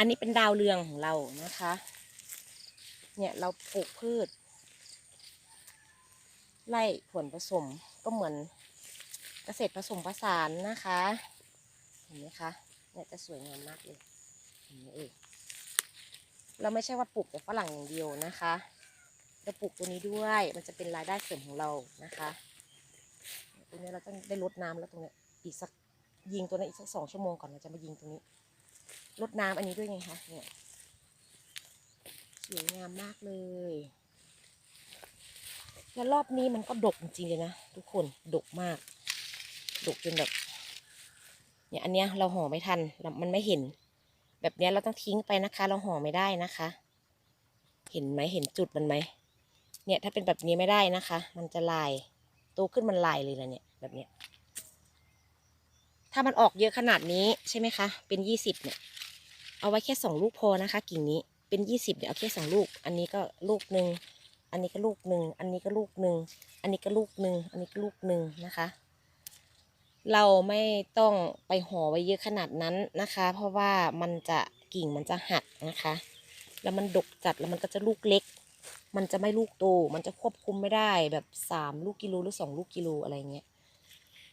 อันนี้เป็นดาวเรืองของเรานะคะ เนี่ยเราปลูกพืช ไล่ผลผสมก็เหมือนเกษตรผสมผสานนะคะ เห็นไหมคะ เนี่ยจะสวยงามมากเลยเห็นไหมเอ่ยเราไม่ใช่ว่าปลูกแต่ฝรั่งอย่างเดียวนะคะเราปลูกตัวนี้ด้วย มันจะเป็นรายได้เสริมของเรานะคะตรงนี้เราต้องได้ลดน้ำแล้วตรงเนี้ยอีกสักยิงตัวนั้นอีกสักสองชั่วโมงก่อนเราจะมายิงตรงนี้ ลดน้ำอันนี้ด้วยไงคะเนี่ยสวยงามมากเลย แล้วรอบนี้มันก็ดกจริงเลยนะทุกคนดกมาก ดกจนแบบเนี่ยอันเนี้ยเราห่อไม่ทันมันไม่เห็น แบบเนี้ยเราต้องทิ้งไปนะคะ เราห่อไม่ได้นะคะ เห็นไหมเห็นจุดมันไหมเนี่ยถ้าเป็นแบบนี้ไม่ได้นะคะ มันจะลายโตขึ้นมันลายเลยละเนี่ยแบบเนี้ย ถ้ามันออกเยอะขนาดนี้ใช่ไหมคะ เป็นยี่สิบเนี่ย เอาไว้แค่สองลูกพอนะคะ กิ่งนี้เป็นยี่สิบเดี๋ยวเอาแค่สองลูก อันนี้ก็ลูกหนึ่งอันนี้ก็ลูกหนึ่งอันนี้ก็ลูกหนึ่งอันนี้ก็ลูกหนึ่งอันนี้ก็ลูกหนึ่งนะคะ เราไม่ต้องไปห่อไว้เยอะขนาดนั้นนะคะ เพราะว่ามันจะกิ่งมันจะหักนะคะ แล้วมันดกจัดแล้วมันก็จะลูกเล็ก มันจะไม่ลูกโต มันจะควบคุมไม่ได้แบบสามลูกกิโลหรือสองลูกกิโลอะไรเงี้ย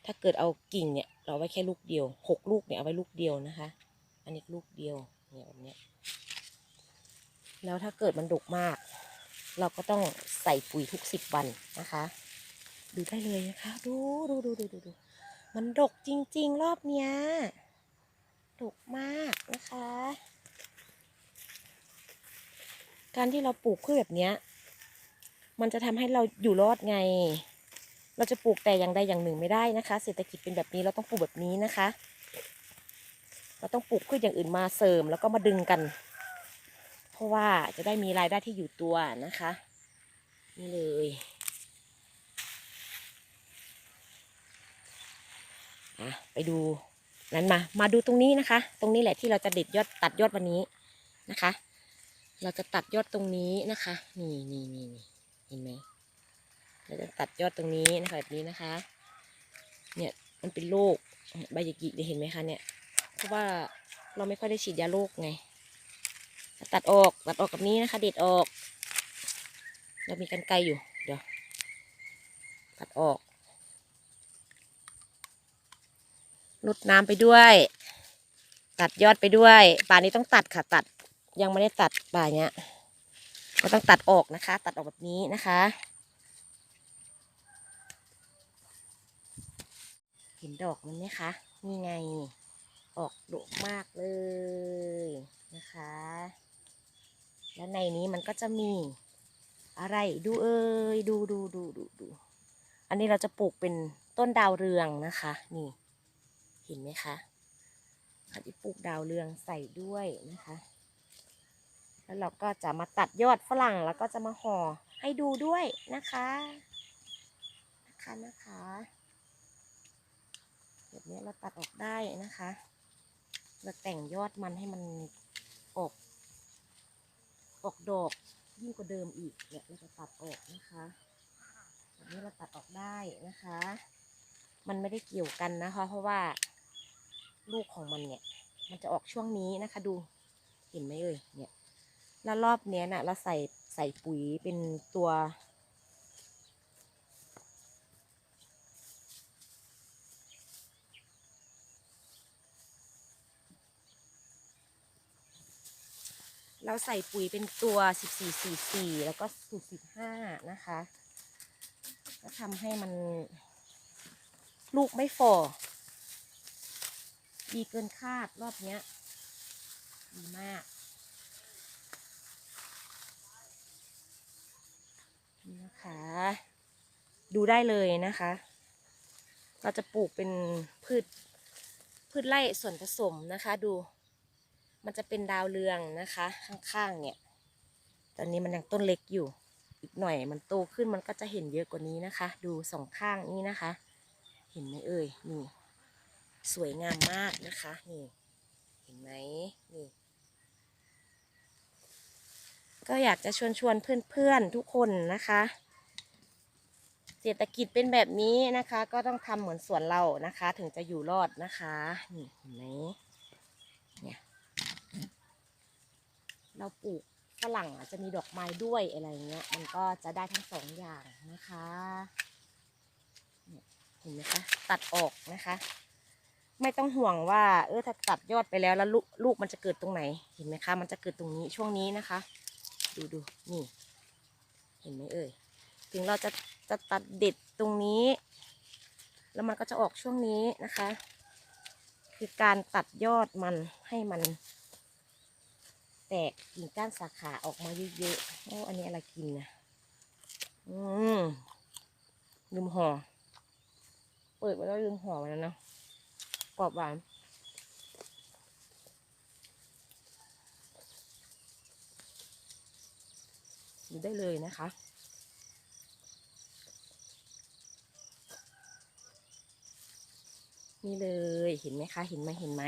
ถ้าเกิดเอากิ่งเนี่ย เราไว้แค่ลูกเดียวหกลูกเนี่ยเอาไว้ลูกเดียวนะคะ อันนี้ลูกเดียวเนี่ยแบบเนี้ยแล้วถ้าเกิดมันดกมาก เราก็ต้องใส่ปุ๋ยทุกสิบวันนะคะ ดูได้เลยนะคะ ดูดูดูดูดูดูมันดกจริง ๆ รอบเนี้ยดกมากนะคะ การที่เราปลูกพืชแบบเนี้ย มันจะทำให้เราอยู่รอดไง เราจะปลูกแต่อย่างใดอย่างหนึ่งไม่ได้นะคะ เศรษฐกิจเป็นแบบนี้เราต้องปลูกแบบนี้นะคะ เราต้องปลูกพืชอย่างอื่นมาเสริมแล้วก็มาดึงกัน เพราะว่าจะได้มีรายได้ที่อยู่ตัวนะคะนี่เลยอะไปดูนั้นมา มาดูตรงนี้นะคะ ตรงนี้แหละที่เราจะเด็ดยอดตัดยอดวันนี้นะคะ เราจะตัดยอดตรงนี้นะคะ นี่นี่นี่นี่เห็นไหม เราจะตัดยอดตรงนี้นะคะแบบนี้นะคะ เนี่ยมันเป็นโรคใบยิกๆเนี่ยเห็นไหมคะเนี่ย เพราะว่าเราไม่ค่อยได้ฉีดยาโรคไง ตัดออกตัดออกกับนี้นะคะ เด็ดออก เรามีกันไกลอยู่เดี๋ยวตัดออกลดน้ำไปด้วย ตัดยอดไปด้วยป่านี้ต้องตัดค่ะตัดยังไม่ได้ตัดป่าเนี้ยก็ต้องตัดออกนะคะ ตัดออกแบบนี้นะคะ ห็นดอกมันไหมคะ นี่ไง ออกดกมากเลยนะคะ แล้วในนี้มันก็จะมีอะไรดูเอ้ยดูดูดูดูดูอันนี้เราจะปลูกเป็นต้นดาวเรืองนะคะ นี่ เห็นไหมคะเขาจะปลูกดาวเรืองใส่ด้วยนะคะ แล้วเราก็จะมาตัดยอดฝรั่งแล้วก็จะมาห่อให้ดูด้วยนะคะ นะคะนะคะ แบบนี้เราตัดออกได้นะคะ เราแต่งยอดมันให้มันออก ออกดอกยิ่งกว่าเดิมอีกเนี่ยเราจะตัดออกนะคะแบบนี้เราตัดออกได้นะคะ มันไม่ได้เกี่ยวกันนะคะ เพราะว่าลูกของมันเนี่ย มันจะออกช่วงนี้นะคะ ดูเห็นไหมเอ่ยเนี่ยแล้วรอบเนี้ยน่ะเราใส่ใส่ปุ๋ยเป็นตัว เราใส่ปุ๋ยเป็นตัวสิบสี่สี่สี่แล้วก็สูตรสิบห้านะคะ ก็ทำให้มันลูกไม่ฝ่อดีเกินคาดรอบเนี้ย ดีมากนี่นะคะ ดูได้เลยนะคะ เราจะปลูกเป็นพืชพืชไร่ส่วนผสมนะคะดู มันจะเป็นดาวเรืองนะคะ ข้างๆเนี่ย ตอนนี้มันยังต้นเล็กอยู่ อีกหน่อยมันโตขึ้นมันก็จะเห็นเยอะกว่านี้นะคะ ดูสองข้างนี้นะคะ เห็นไหมเอ่ยนี่ สวยงามมากนะคะนี่เห็นไหมนี่ก็อยากจะชวนชวนเพื่อนๆทุกคนนะคะ เศรษฐกิจเป็นแบบนี้นะคะ ก็ต้องทำเหมือนสวนเรานะคะ ถึงจะอยู่รอดนะคะ นี่เห็นไหมเนี่ย เราปลูกฝรั่งอาจจะมีดอกไม้ด้วยอะไรเงี้ย มันก็จะได้ทั้งสองอย่างนะคะเนี่ยเห็นไหมคะตัดออกนะคะ ไม่ต้องห่วงว่า เออถ้าตัดยอดไปแล้วแล้วลูกลูกมันจะเกิดตรงไหนเห็นไหมคะ มันจะเกิดตรงนี้ช่วงนี้นะคะ ดูดูนี่ เห็นไหมเอ่ยถึงเราจะจะตัดเด็ดตรงนี้ แล้วมันก็จะออกช่วงนี้นะคะ คือการตัดยอดมันให้มัน กกิ่งก้านสาขาออกมาเยอะๆโอ้อันนี้อะไรกินนะอืมลืมห่อ เปิดมาแล้วลืมห่อมาแล้วเนาะกรอบหวานดูได้เลยนะคะนี่เลยเห็นไหมคะ เห็นไหมเห็นไหม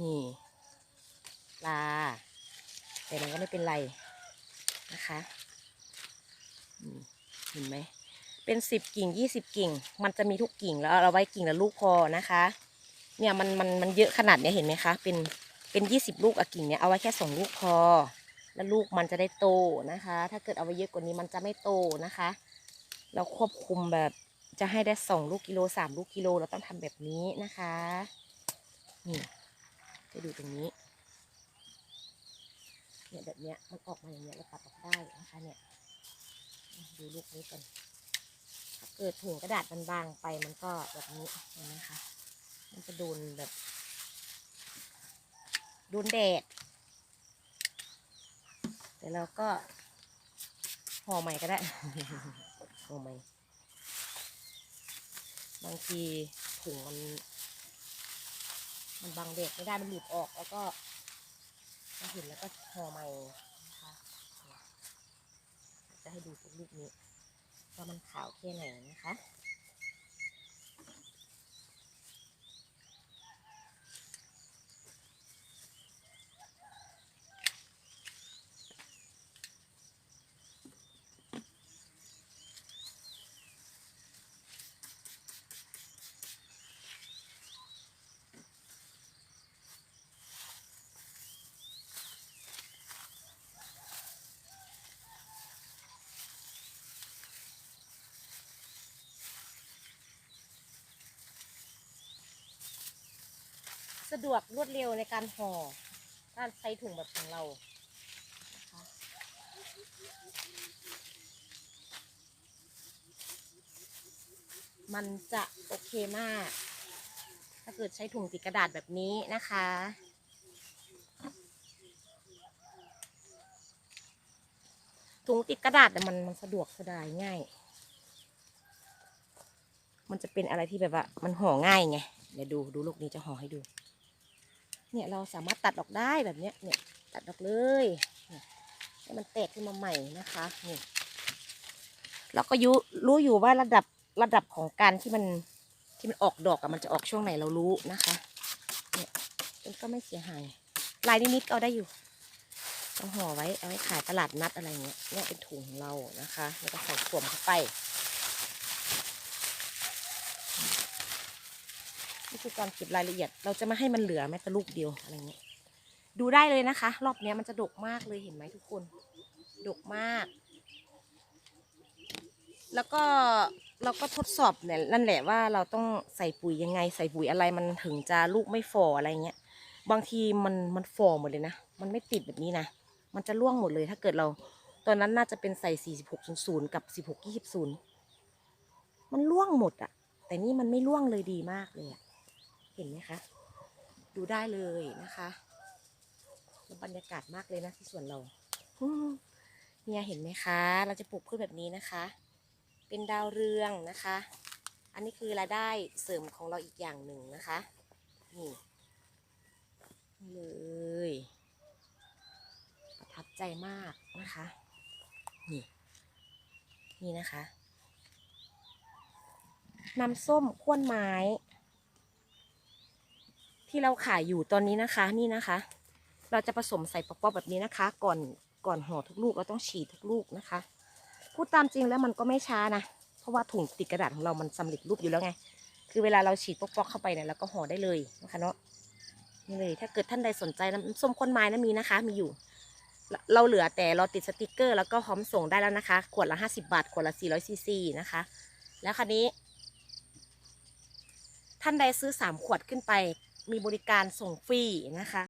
นี่ ลา แต่มันก็ไม่เป็นไรนะคะเห็นไหมเป็นสิบกิ่งยี่สิบกิ่ง มันจะมีทุกกิ่งแล้วเราไว้กิ่งละลูกพอนะคะ เนี่ยมันมันมันเยอะขนาดเนี้ยเห็นไหมคะ เป็นเป็นยี่สิบลูกอะกิ่งเนี้ยเอาไว้แค่สองลูกพอ แล้วลูกมันจะได้โตนะคะ ถ้าเกิดเอาไว้เยอะกว่านี้มันจะไม่โตนะคะ เราควบคุมแบบจะให้ได้สองลูกกิโลสามลูกกิโลเราต้องทำแบบนี้นะคะนี่จะดูตรงนี้ เนี่ยแบบเนี้ยมันออกมาอย่างเนี้ยเราตัดออกได้นะคะเนี่ยดูลูกนี้ก่อนถ้าเกิดถุงกระดาษมันบางไปมันก็แบบนี้เห็นไหมคะมันจะโดนแบบโดนแดดแต่เราก็ห่อใหม่ก็ได้ห่อใหม่บางทีถุงมัน มันบังแดดไม่ได้มันหลุดออกแล้วก็ ห็นแล้วก็ห่อใหม่นะคะจะให้ดูทุกลูกนี้ว่ามันขาวแค่ไหนนะคะ สะดวกรวดเร็วในการห่อถ้าใช้ถุงแบบของเราะะมันจะโอเคมาก ถ้าเกิดใช้ถุงติดกระดาษแบบนี้นะคะ ถุงติดกระดาษเนี่ยมันมันสะดวกสบายง่าย มันจะเป็นอะไรที่แบบว่า มันห่อง่ายไง เดี๋ยวดูดูลูกนี้จะห่อให้ดู เนี่ยเราสามารถตัดออกได้แบบเนี้ยเนี่ยตัดออกเลยให้มันแตกขึ้นมาใหม่นะคะนี่เราก็ยุรู้อยู่ว่าระดับระดับของการที่มันที่มันออกดอกอะมันจะออกช่วงไหนเรารู้นะคะเนี่ยมันก็ไม่เสียหายลายนิดๆก็เอาได้อยู่ต้องห่อไว้เอาไว้ขายตลาดนัดอะไรเงี้ยเนี่ยเป็นถุงของเรานะคะ แล้วก็ใส่สวมเข้าไป นี่คือการเก็บรายละเอียด เราจะไม่ให้มันเหลือแม้แต่ลูกเดียวอะไรเงี้ยดูได้เลยนะคะ รอบนี้มันจะดกมากเลยเห็นไหมทุกคน ดกมาก แล้วก็เราก็ทดสอบเนี่ยนั่นแหละว่าเราต้องใส่ปุ๋ยยังไง ใส่ปุ๋ยอะไรมันถึงจะลูกไม่ฝ่ออะไรเงี้ยบางทีมันมันฝ่อหมดเลยนะ มันไม่ติดแบบนี้นะ มันจะร่วงหมดเลยถ้าเกิดเราตอนนั้นน่าจะเป็นใส่ 4600 กับ 1620 มันร่วงหมดอะแต่นี่มันไม่ร่วงเลยดีมากเลยอะ เห็นไหมคะ ดูได้เลยนะคะแล้วบรรยากาศมากเลยนะที่สวนเราอืมเนี่ยเห็นไหมคะ เราจะปลูกพืชแบบนี้นะคะ เป็นดาวเรืองนะคะ อันนี้คือรายได้เสริมของเราอีกอย่างหนึ่งนะคะนี่นี่เลยประทับใจมากนะคะ นี่ นี่นะคะน้ำส้มข้วนไม้ ที่เราขายอยู่ตอนนี้นะคะนี่นะคะ เราจะผสมใส่ปอกๆแบบนี้นะคะ ก่อนก่อนห่อทุกลูกเราต้องฉีดทุกลูกนะคะ พูดตามจริงแล้วมันก็ไม่ช้านะ เพราะว่าถุงติดกระดาษของเรามันสำเร็จรูปอยู่แล้วไง คือเวลาเราฉีดปอกๆเข้าไปเนี่ยเราก็ห่อได้เลยนะคะเนาะนี่เลยถ้าเกิดท่านใดสนใจน้ำส้มคนไม้นะมีนะคะ มีอยู่ เราเหลือแต่เราติดสติกเกอร์ แล้วก็หอมส่งได้แล้วนะคะ ขวดละห้าสิบาท ขวดละสี่ร้อยซีซีนะคะ แล้วคันนี้ ท่านใดซื้อสามขวดขึ้นไป มีบริการส่งฟรีนะคะ